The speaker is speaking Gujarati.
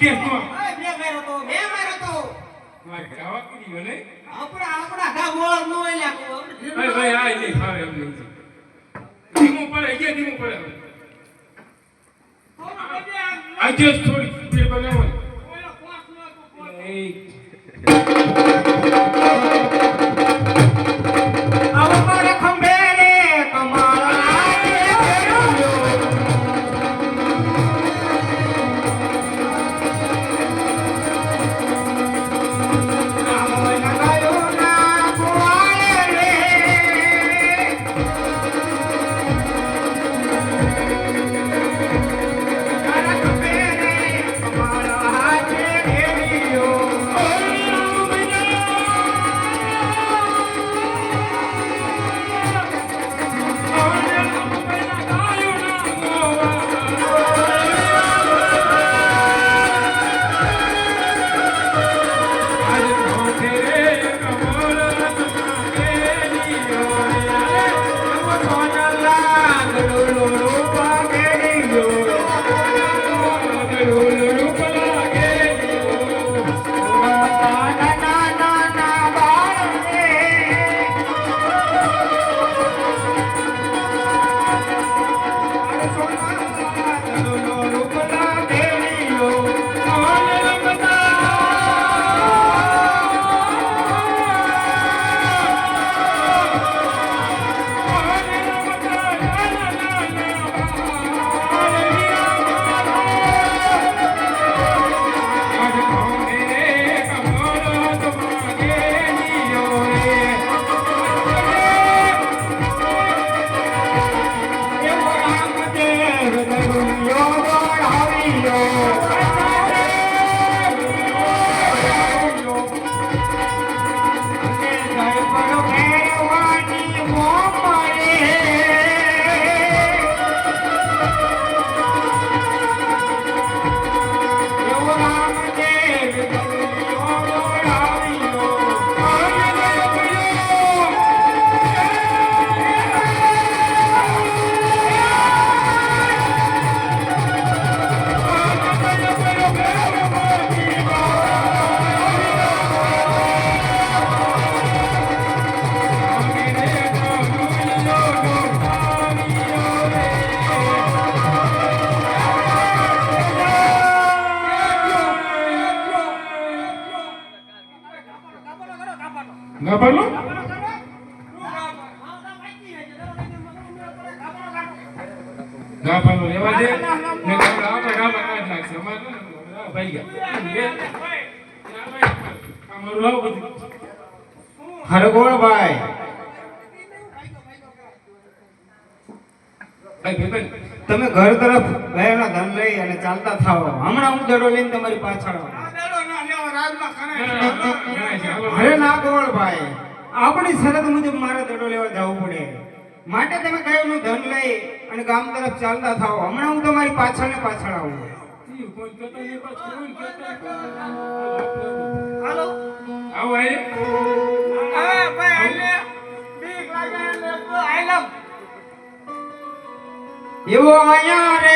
કે તું મેં માર્યો તો મેં માર્યો તો. મારે ખાવા કીધી મને આપણા આપણા ગા મોળા નો એલા ભાઈ ભાઈ આ નહીં ફાવે એમ નહીં ધીમું પડે કે ધીમું પડે. આજે થોડી બનાવો. ના બોલો ના પાડલો રેવા દે ને આપણે આપણે ગામમાં કાઢ નાખશે અમારે ના, ના, ભાઈ ગયા હરગોળભાઈ તમે ઘર તરફ ગયેલા ધન લઈ અને ચાલતા થાવ હમણાં હું દડો લઈને તમારી પાછળ આવું. અરે ના ગોળભાઈ આપણી શરત મુજબ મારે દડો લેવા જવું પડે. માટે તમે કહેલું ધન લઈ અને ગામ તરફ ચાલતા થાઓ. હમણાં હું તમારી પાછળ ને પાછળ? આવું હાલો. આવો આય ભાઈ બીક લાગે એટલે તો એવો આયા